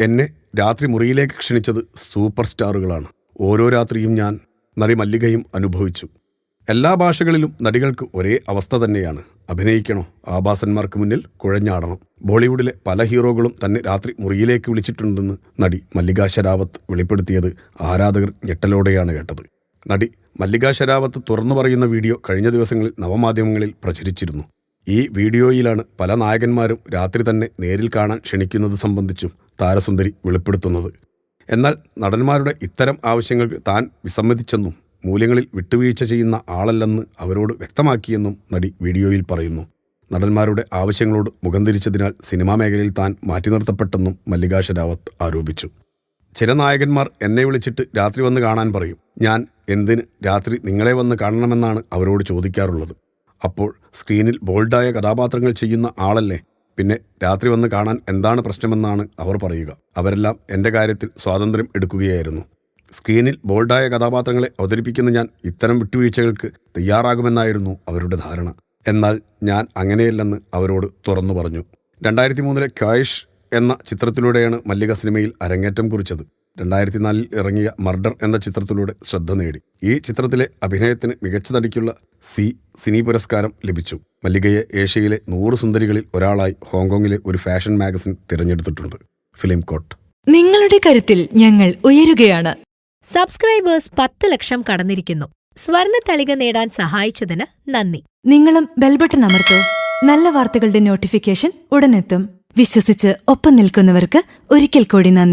എന്നെ രാത്രി മുറിയിലേക്ക് ക്ഷണിച്ചത് സൂപ്പർ സ്റ്റാറുകളാണ്. ഓരോ രാത്രിയും ഞാൻ നടി മല്ലികയും അനുഭവിച്ചു. എല്ലാ ഭാഷകളിലും നടികൾക്ക് ഒരേ അവസ്ഥ തന്നെയാണ്. അഭിനയിക്കണോ ആഭാസന്മാർക്ക് മുന്നിൽ കുഴഞ്ഞാടണം. ബോളിവുഡിലെ പല ഹീറോകളും തന്നെ രാത്രി മുറിയിലേക്ക് വിളിച്ചിട്ടുണ്ടെന്ന് നടി മല്ലിക ശരാവത്ത് വെളിപ്പെടുത്തിയത് ആരാധകർ ഞെട്ടലോടെയാണ് കേട്ടത്. നടി മല്ലിക ശരാവത്ത് തുറന്നു പറയുന്ന വീഡിയോ കഴിഞ്ഞ ദിവസങ്ങളിൽ നവമാധ്യമങ്ങളിൽ പ്രചരിച്ചിരുന്നു. ഈ വീഡിയോയിലാണ് പല നായകന്മാരും രാത്രി തന്നെ നേരിൽ കാണാൻ ക്ഷണിക്കുന്നത് സംബന്ധിച്ചും താരസുന്ദരി വെളിപ്പെടുത്തുന്നത്. എന്നാൽ നടന്മാരുടെ ഇത്തരം ആവശ്യങ്ങൾക്ക് താൻ വിസമ്മതിച്ചെന്നും മൂല്യങ്ങളിൽ വിട്ടുവീഴ്ച ചെയ്യുന്ന ആളല്ലെന്ന് അവരോട് വ്യക്തമാക്കിയെന്നും നടി വീഡിയോയിൽ പറയുന്നു. നടന്മാരുടെ ആവശ്യങ്ങളോട് മുഖം തിരിച്ചതിനാൽ സിനിമാ മേഖലയിൽ താൻ മാറ്റി നിർത്തപ്പെട്ടെന്നും മല്ലിക ഷെരാവത്ത് ആരോപിച്ചു. ചില നായകന്മാർ എന്നെ വിളിച്ചിട്ട് രാത്രി വന്ന് കാണാൻ പറയും. ഞാൻ എന്തിന് രാത്രി നിങ്ങളെ വന്ന് കാണണമെന്നാണ് അവരോട് ചോദിക്കാറുള്ളത്. അപ്പോൾ സ്ക്രീനിൽ ബോൾഡായ കഥാപാത്രങ്ങൾ ചെയ്യുന്ന ആളല്ലേ? പിന്നെ രാത്രി വന്ന് കാണാൻ എന്താണ് പ്രശ്നമെന്നാണ് അവർ പറയുക. അവരെല്ലാം എന്റെ കാര്യത്തിൽ സ്വാതന്ത്ര്യം എടുക്കുകയായിരുന്നു. സ്ക്രീനിൽ ബോൾഡായ കഥാപാത്രങ്ങളെ അവതരിപ്പിക്കുന്ന ഞാൻ ഇത്തരം വിട്ടുവീഴ്ചകൾക്ക് തയ്യാറാകുമെന്നായിരുന്നു അവരുടെ ധാരണ. എന്നാൽ ഞാൻ അങ്ങനെയല്ലെന്ന് അവരോട് തുറന്നു പറഞ്ഞു. രണ്ടായിരത്തി മൂന്നിലെ ക്വായിഷ് എന്ന ചിത്രത്തിലൂടെയാണ് മല്ലിക സിനിമയിൽ അരങ്ങേറ്റം കുറിച്ചത്. രണ്ടായിരത്തി നാലിൽ ഇറങ്ങിയ മർഡർ എന്ന ചിത്രത്തിലൂടെ ശ്രദ്ധ നേടി. ഈ ചിത്രത്തിലെ അഭിനയത്തിന് മികച്ച നടിക്കുള്ള സി സിനി പുരസ്കാരം ലഭിച്ചു. മല്ലികയെ ഏഷ്യയിലെ നൂറ് സുന്ദരികളിൽ ഒരാളായി ഹോങ്കോങ്ങിലെ ഒരു ഫാഷൻ മാഗസിൻ തിരഞ്ഞെടുത്തിട്ടുണ്ട്. Film coat. നിങ്ങളുടെ കരുത്തിൽ ഞങ്ങൾ ഉയരുകയാണ്. സബ്സ്ക്രൈബേഴ്സ് പത്ത് ലക്ഷം കടന്നിരിക്കുന്നു. സ്വർണ തളിക നേടാൻ സഹായിച്ചതിന് നന്ദി. നിങ്ങളും ബെൽബട്ടൺ അമർത്തോ. നല്ല വാർത്തകളുടെ നോട്ടിഫിക്കേഷൻ ഉടനെത്തും. വിശ്വസിച്ച് ഒപ്പം നിൽക്കുന്നവർക്ക് ഒരിക്കൽ കൂടി നന്ദി.